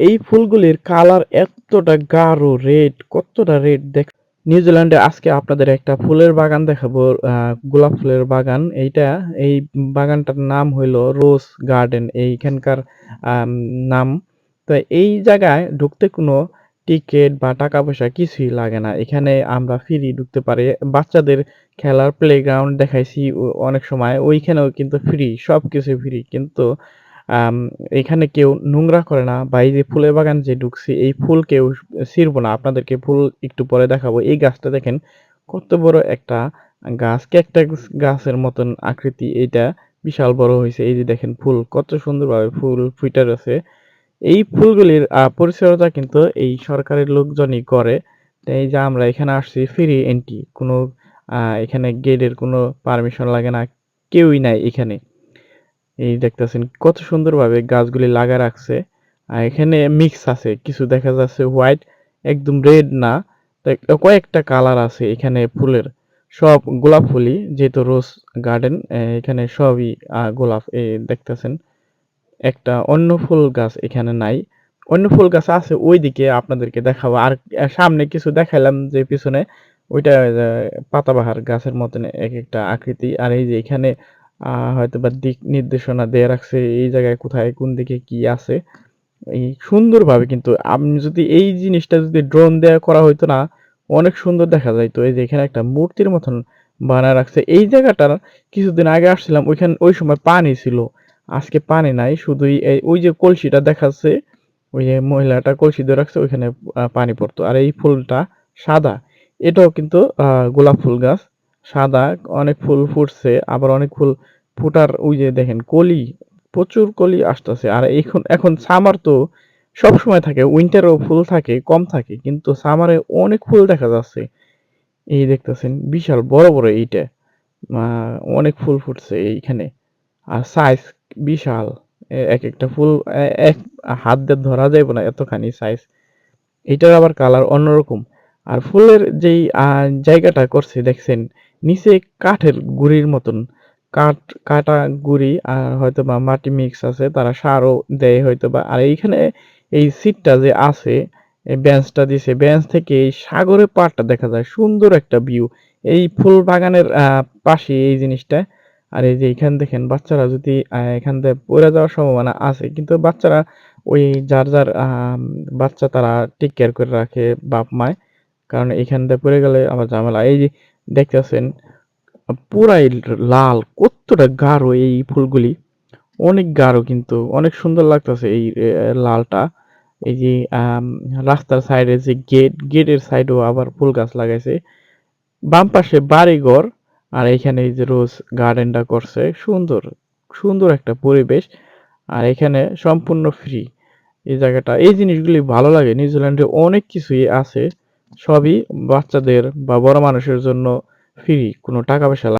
এই ফুলগুলির কালার এতটা গাঢ় রেড কতটা রেড দেখ নিউজিল্যান্ডে আজকে আপনাদের একটা ফুলের বাগান দেখাবো গোলাপ ফুলের বাগান। এইটা, এই বাগানটার নাম হইল রোজ গার্ডেন এইখানকার নাম। তো এই জায়গায় ঢুকতে কোনো টিকিট বা টাকা পয়সা কিছুই লাগে না। এখানে আমরা ফ্রি ঢুকতে পারি। বাচ্চাদের খেলার প্লেগ্রাউন্ড দেখাইছি অনেক সময়। ওইখানেও কিন্তু ফ্রি সব কিছু ফ্রি কিন্তু এখানে কেউ নোংরা করে না বা এই যে ফুলের বাগান যে ঢুকছি, এই ফুল কেউ ছিঁড়বো না। আপনাদেরকে ফুল একটু পরে দেখাবো। এই গাছটা দেখেন, কত বড় একটা গাছ, ক্যাকটাস গাছের মতন আকৃতি। এটা বিশাল বড় হয়েছে। এই যে দেখেন ফুল, কত সুন্দরভাবে ফুল ফুটে রয়েছে। এই ফুলগুলির পরিচর্যা কিন্তু এই সরকারের লোকজনই করে। এই যে আমরা এখানে আসছি ফ্রি এন্ট্রি কোনো এখানে গেটের কোনো পারমিশন লাগে না, কেউই নাই এখানে। এই দেখতেছেন কত সুন্দরভাবে গাছগুলি লাগা রাখছে। আর এখানে মিক্স আছে, কিছু দেখা যাচ্ছে হোয়াইট একদম রেড না। কয়েকটা কালার আছে এখানে ফুলের। সব গোলাপ ফুলই, যেহেতু রোজ গার্ডেন এখানে সবই গোলাপ এই দেখতেছেন। একটা অন্য ফুল গাছ এখানে নাই। অন্য ফুল গাছ আছে ওইদিকে আপনাদেরকে দেখাবো। আর সামনে কিছু দেখাইলাম যে পিছনে, ওইটা পাতাবাহার গাছের মতন এক একটা আকৃতি। আর এই যে এখানে হয়তো বা দিক নির্দেশনা দিয়ে রাখছে এই জায়গায় কোথায়, কোন দিকে কি আছে। এই সুন্দরভাবে কিন্তু আপনি যদি এই জিনিসটা যদি ড্রোন দেওয়া করা হইতো না, অনেক সুন্দর দেখা যাইতো। এই যে এখানে একটা মূর্তির মতন বানায় রাখছে। এই জায়গাটার কিছুদিন আগে আসছিলাম, ওইখানে ওই সময় পানি ছিল। আজকে পানি নাই, শুধুই ওই যে কলসিটা দেখাচ্ছে, ওই যে মহিলাটা কলসি দিয়ে রাখছে, ওইখানে পানি পড়তো। আর এই ফুলটা সাদা। এটাও কিন্তু গোলাপ ফুল গাছ। সাদা, অনেক ফুল ফুটছে, আবার অনেক ফুল ফুটার ওই যে দেখেন কলি, প্রচুর কলি আসতেছে। আর এখন এখন সামার তো সব সময় থাকে উইন্টারও ফুল থাকে, কম থাকে, কিন্তু সামারে অনেক ফুল দেখা যাচ্ছে। এই দেখতেছেন, বিশাল, বড় বড় এইটা। অনেক ফুল ফুটছে এইখানে। আর সাইজ বিশাল এক একটা ফুল এক হাত দিয়ে ধরা যাবে না এতখানি সাইজ এটার আবার কালার অন্যরকম। আর ফুলের যেই জায়গাটা করছে, দেখছেন নিচে কাঠের গুড়ির মতন। কাঠ, কাটা গুঁড়ি আর হয়তো বা মাটি মিক্স আছে, তারা সারও দেয় হয়তো বা আর এইখানে এই সিটটা যে আছে বেঞ্চটা দিছে বেঞ্চ থেকে এই সাগরের পাড়টা দেখা যায়, সুন্দর একটা ভিউ এই ফুল বাগানের পাশে এই জিনিসটা। আর এই যে এখান দেখেন, বাচ্চারা যদি এখান থেকে পড়ে যাওয়ার সম্ভাবনা আছে, কিন্তু বাচ্চারা ওই যার যার বাচ্চা তারা টেক কেয়ার করে রাখে বাপ মায় কারণ এখান থেকে পড়ে গেলে আবার ঝামেলা। এই যে দেখতেছেন, পুরাই লাল, কতটা গাঢ় এই ফুলগুলি। অনেক গাঢ় কিন্তু, অনেক সুন্দর লাগতেছে এই লালটা। এই যে রাস্তার সাইডে যে গেট, গেটের সাইডেও আবার ফুল গাছ লাগাইছে। বাম পাশে বাড়িঘর, আর এখানে এই যে রোজ গার্ডেনটা করছে, সুন্দর সুন্দর একটা পরিবেশ। আর এখানে সম্পূর্ণ ফ্রি। এই জায়গাটা, এই জিনিসগুলি ভালো লাগে, নিউজিল্যান্ডে অনেক কিছুই আছে। সবই বাচ্চাদের বা বড় মানুষের জন্য ফ্রি কোনো টাকা পয়সা